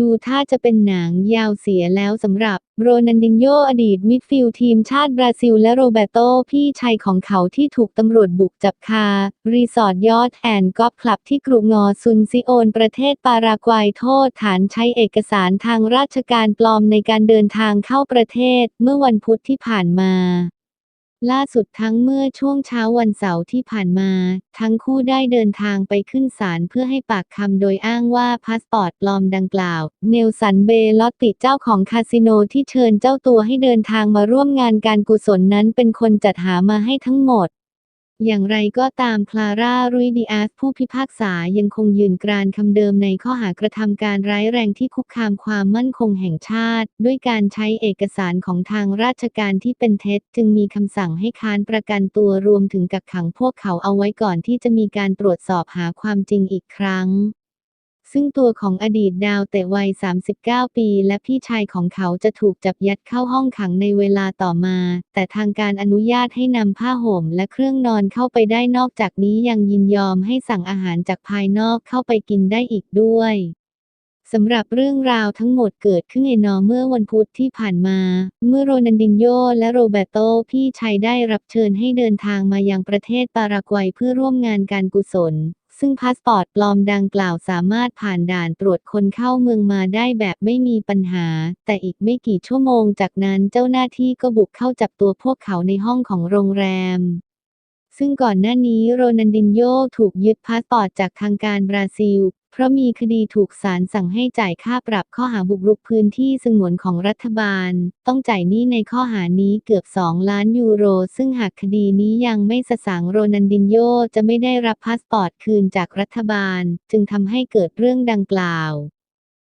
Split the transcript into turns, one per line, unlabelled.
ดูท่าจะเป็นหนังยาวเสียแล้วสำหรับโรนันดินโยอดีตมิดฟิลด์ทีมชาติบราซิลและโรเบโตพี่ชายของเขาที่ถูกตำรวจบุกจับคา รีสอร์ทยอดแอนกอล์ฟคลับที่กรุงอซุนซิโอนประเทศปารากวัยโทษฐานใช้เอกสารทางราชการปลอมในการเดินทางเข้าประเทศเมื่อวันพุธที่ผ่านมา ล่าสุดทั้งเมื่อช่วงเช้าวันเสาร์ที่ผ่านมา ทั้งคู่ได้เดินทางไปขึ้นศาลเพื่อให้ปากคำโดยอ้างว่าพาสปอร์ตปลอมดังกล่าว เนลสันเบลอตติเจ้าของคาสิโนที่เชิญเจ้าตัวให้เดินทางมาร่วมงานการกุศลนั้นเป็นคนจัดหามาให้ทั้งหมด อย่างไรก็ตามคลาร่ารุยดิอาสผู้พิพากษายังคงยืนกรานคำเดิมในข้อหากระทำการร้ายแรงที่คุกคามความมั่นคงแห่งชาติ ด้วยการใช้เอกสารของทางราชการที่เป็นเท็จ จึงมีคำสั่งให้ค้านประกันตัวรวมถึงกักขังพวกเขาเอาไว้ก่อนที่จะมีการตรวจสอบหาความจริงอีกครั้ง ซึ่งตัวของอดีตดาวเตะวัย 39 ปี และพี่ชายของเขาจะถูกจับยัดเข้าห้องขังในเวลาต่อมา แต่ทางการอนุญาตให้นำผ้าห่มและเครื่องนอนเข้าไปได้นอกจากนี้ยังยินยอมให้สั่งอาหารจากภายนอกเข้าไปกินได้อีกด้วยสำหรับเรื่องราวทั้งหมดเกิดขึ้นเอนอเมื่อวันพุธที่ผ่านมา เมื่อโรนันดินโยและโรเบโตพี่ชายได้รับเชิญให้เดินทางมายังประเทศปารากวัยเพื่อร่วมงานการกุศล ซึ่งพาสปอร์ตปลอมดังกล่าวสามารถผ่านด่านตรวจคนเข้าเมืองมาได้แบบไม่มีปัญหา แต่อีกไม่กี่ชั่วโมงจากนั้นเจ้าหน้าที่ก็บุกเข้าจับตัวพวกเขาในห้องของโรงแรมซึ่งก่อนหน้านี้โรนันดินโยถูกยึดพาสปอร์ตจากทางการบราซิล เพราะมีคดีถูกศาลสั่งให้จ่ายค่าปรับข้อหาบุกรุกพื้นที่สงวนของรัฐบาล ต้องจ่ายหนี้ในข้อหานี้เกือบ 2 ล้านยูโร ซึ่งหากคดีนี้ยังไม่สสางโรนันดินโยจะไม่ได้รับพาสปอร์ตคืนจากรัฐบาล จึงทำให้เกิดเรื่องดังกล่าว